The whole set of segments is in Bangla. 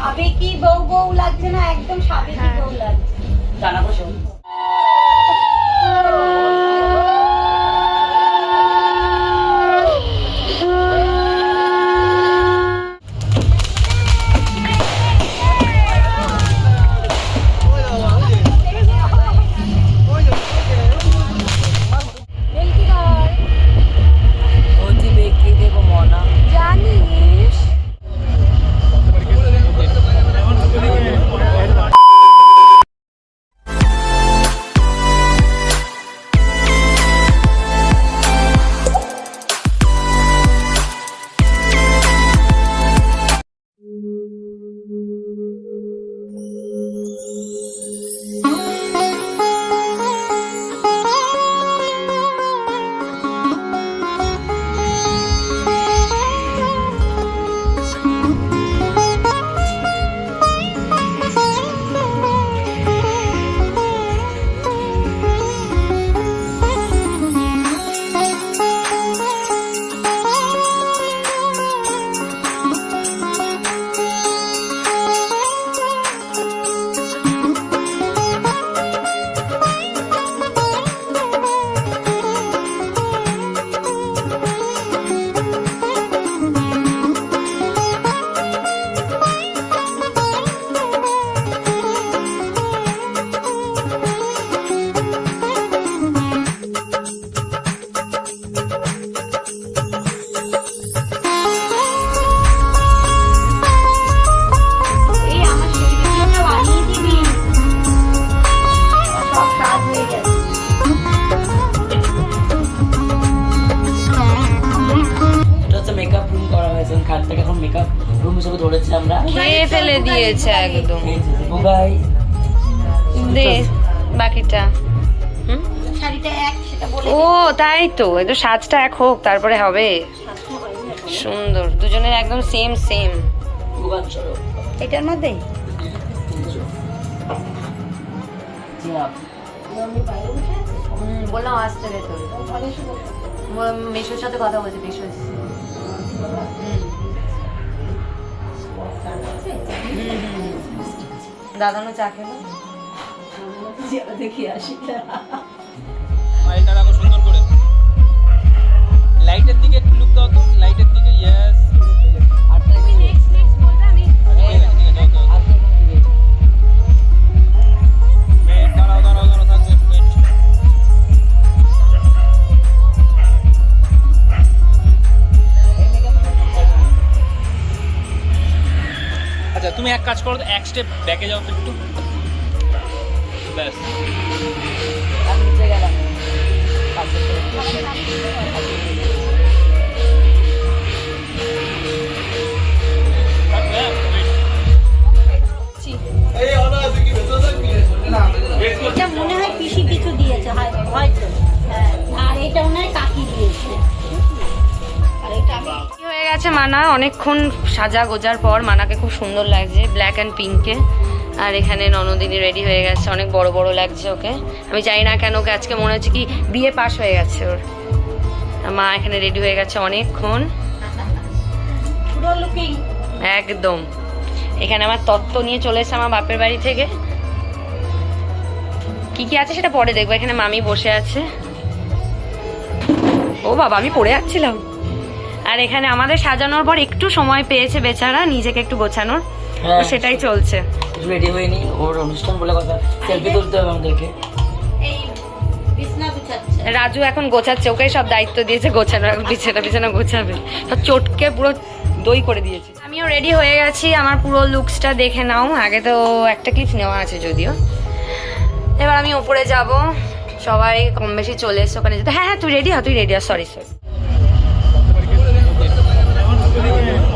সাবেকি বউ বউ লাগছে না একদম সাবেকি হ্যাঁ। বউ লাগছে টানা খেয়ে ফেলে দিয়েছে একদম। দে বাকিটা। হুম? শাড়িটা এক সেটা বলে ও তাই তো একটু সাজটা এক হোক তারপরে হবে। সুন্দর দুজনের একদম সেম সেম এটার মধ্যে বললাম আসতে মেশোর সাথে কথা বলছি মেশো। দাদানো চা খেলো দেখি আসি। এক স্টেপ ব্যাকে যাও তো একটু মানা অনেকক্ষণ সাজা গোজার পর মানাকে খুব সুন্দর লাগছে ব্ল্যাক অ্যান্ড পিঙ্কে আর এখানে ননদিনী রেডি হয়ে গেছে অনেক বড় বড় লাগছে ওকে। আমি জানি না কেন ওকে আজকে মনে হচ্ছে কি বিয়ে পাস হয়ে গেছে ওর। মা এখানে রেডি হয়ে গেছে অনেকক্ষণ। একদম। এখানে আমার তত্ত্ব নিয়ে চলে এসেছে আমার বাপের বাড়ি থেকে। কি কি আছে সেটা পরে দেখব এখানে মামি বসে আছে। ও বাবা আমি পড়ে যাচ্ছিলাম। আর এখানে আমাদের সাজানোর পর একটু সময় পেয়েছে বেচারা নিজেকে একটু গোছানোর। তো হ্যাঁ। সেটাই চলছে। রেডি ওর অনুষ্ঠান বলে কথা। সেলফি তুলতে হবে আমাদেরকে। রাজু এখন গোছাচ্ছে ওকে সব দায়িত্ব দিয়েছে গোছানো এখন বিছানা বিছানা গোছাবে। সব চটকে পুরো দই করে দিয়েছে। আমিও রেডি হয়ে গেছি আমার পুরো লুকসটা দেখে নাও। আগে তো একটা ক্লিপ নেওয়া আছে যদিও। এবার আমি ওপরে যাব। সবাই কম বেশি চলে এসছে ওখানে যেতে। হ্যাঁ হ্যাঁ তুই রেডি হ তুই রেডি হ সরি সরি Yeah.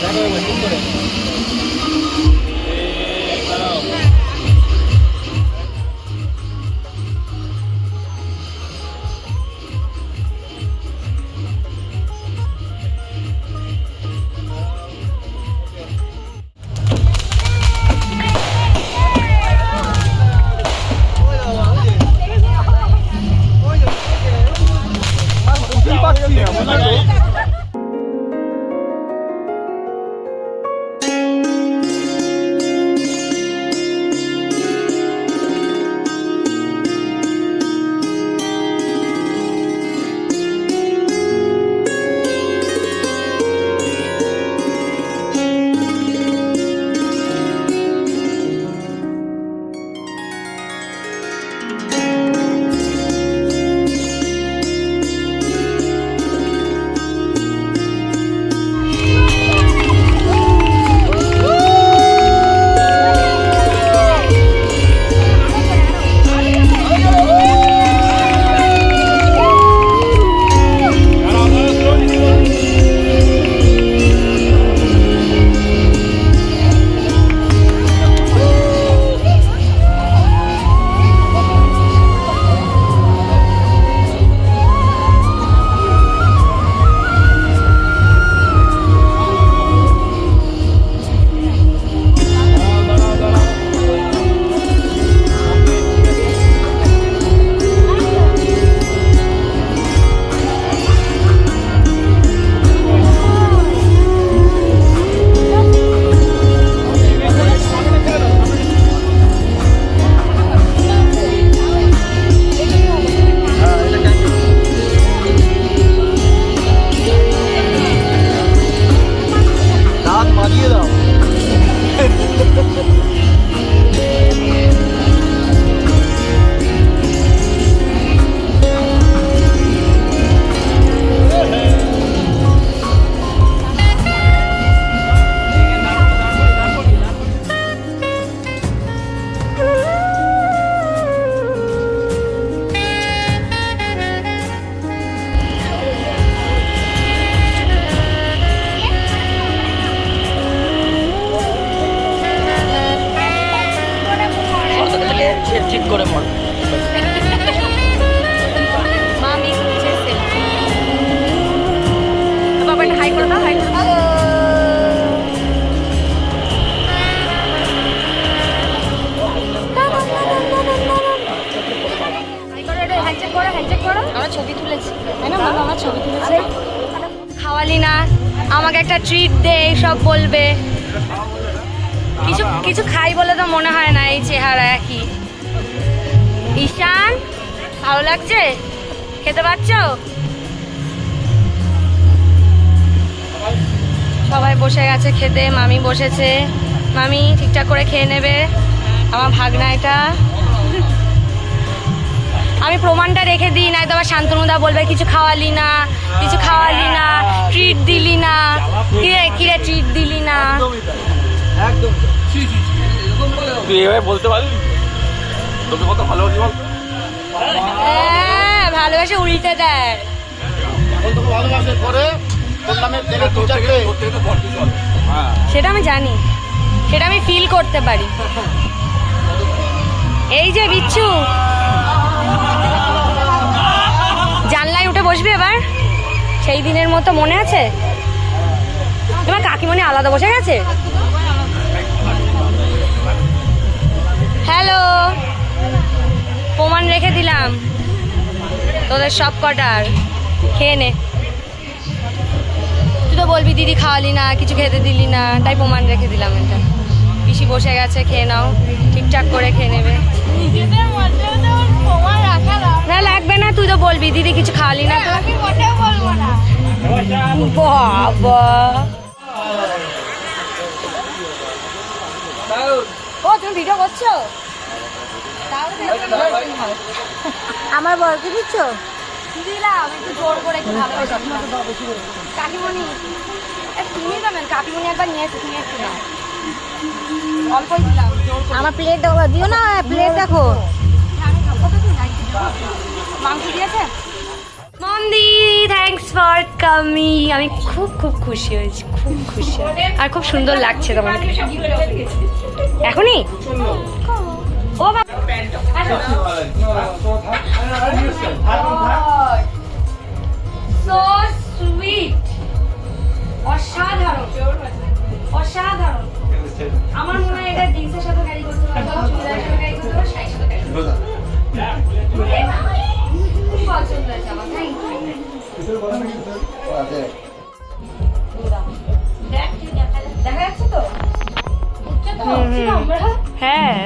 誰も出て住いか。আমাকে একটা ট্রিট দে সব বলবে। কিছু কিছু খাই বলে তো মনে হয় না, এই চেহারা একই। ঈশান, ভালো লাগছে? খেতে পারছ? সবাই বসে গেছে খেতে, মামি বসেছে। মামি ঠিকঠাক করে খেয়ে নেবে, আমার ভাগনা এটা। আমি প্রমাণটা রেখে দিই না আবার শান্তনুদা বলবে, কিছু খাওয়ালি না, কিছু খাওয়ালি না ট্রিট দিলি না। কিরে কিরে ট্রিট দিলি না। তুই। এভাবে বলতে পারবি? তোকে কত ভালোবাসি বল হ্যাঁ ভালোবাসে উল্টে দেয়। এখন তোকে ভালোবাসে হবে। হ্যাঁ। সেটা আমি জানি। সেটা আমি ফিল করতে পারি। এই যে বিচ্ছু। জানলায় উঠে বসবি এবার? সেই দিনের মতো মনে আছে? তোমার কাকিমণি আলাদা বসে গেছে? হ্যালো প্রমাণ রেখে দিলাম। তোদের সব কটার। খেয়ে নে। তুই তো বলবি দিদি খাওয়ালি না কিছু খেতে দিলি না। তাই প্রমাণ রেখে দিলাম এটা। পিসি বসে গেছে খেয়ে নাও। ঠিকঠাক করে খেয়ে নেবে। না লাগবে না তুই তো বলবি দিদি কিছু খাওয়ালি না। বাবা। তুমি ভিডিও করছ? আমার বরকে দিচ্ছ? দিলাম একটু জোর করে একটু ভালো কাকিমণি তুমি দেবেন কাকিমণি একবার নিয়ে এসে একটু অল্পই দিলাম আমার প্লেট দিও না প্লেট দেখো। মাংস দিয়েছে? মন্দি থ্যাঙ্কস ফর কামি। আমি খুব খুব খুশি হয়েছি, খুব খুশি আর খুব সুন্দর লাগছে তোমাকে এখনই? ও অসাধারণ। অসাধারণ। আমার মনে হয় এটা জিন্সের সাথে ক্যারি করতে পারব সাথে ক্যারি করতে পারব শাড়ির সাথে ক্যারি করতে পারব খুব পছন্দ হয়েছে আমার থ্যাংক দেখা যাচ্ছে হ্যাঁ।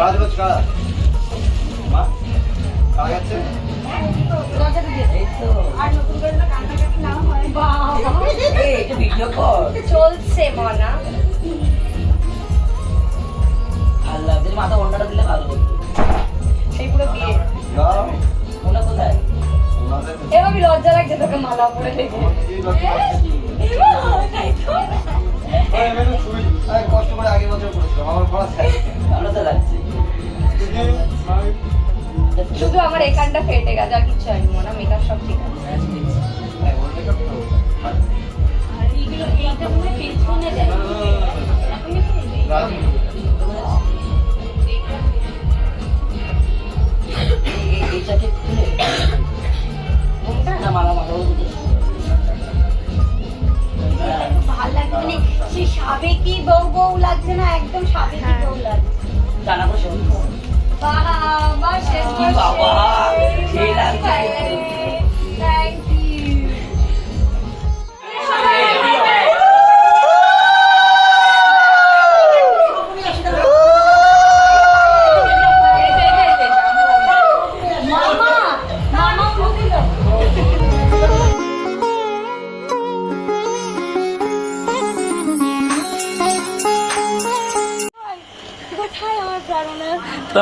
কাজ রোজ কাজ। মা আছে? চলছে মনা। যদি মাথা ঘন্টাটা দিলে ভালো সেই পুরো বিয়ে। কোথায়? লজ্জা লাগছে তোকে মালা পরে দেখে। কষ্ট করে আগে বছর করেছিলাম আমার পড়া ভালো তো লাগছে। শুধু আমার এখানটা ফেটে গেছে আর কিছু হয়নি মনে মেকআপ সব ঠিক আছে। হয় খুলে না মালা মালা ভালো লাগছে মানে সেই সাবেকি বউ বউ লাগছে না একদম সাবেকি বউ লাগছে। টানা করে সবুজ বাবা শেষ বাবা, সেই লাগছে। তোমার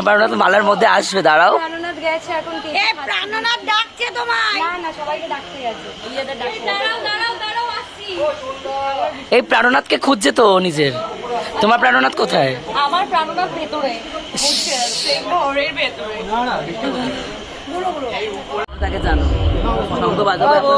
প্রাণনাথ মালার মধ্যে আসবে দাঁড়াও। প্রাণনাথ গেছে এখন কে- এ প্রাণনাথ ডাকছে তোমায়। না না সবাইকে ডাকতে গেছে। দাঁড়াও দাঁড়াও দাঁড়াও আসছি। এই প্রাণনাথকে খুঁজছে তো নিজের। তোমার প্রাণনাথ কোথায়? আমার প্রাণনাথ ভেতরে। তাকে জানো শঙ্খ বাজাবো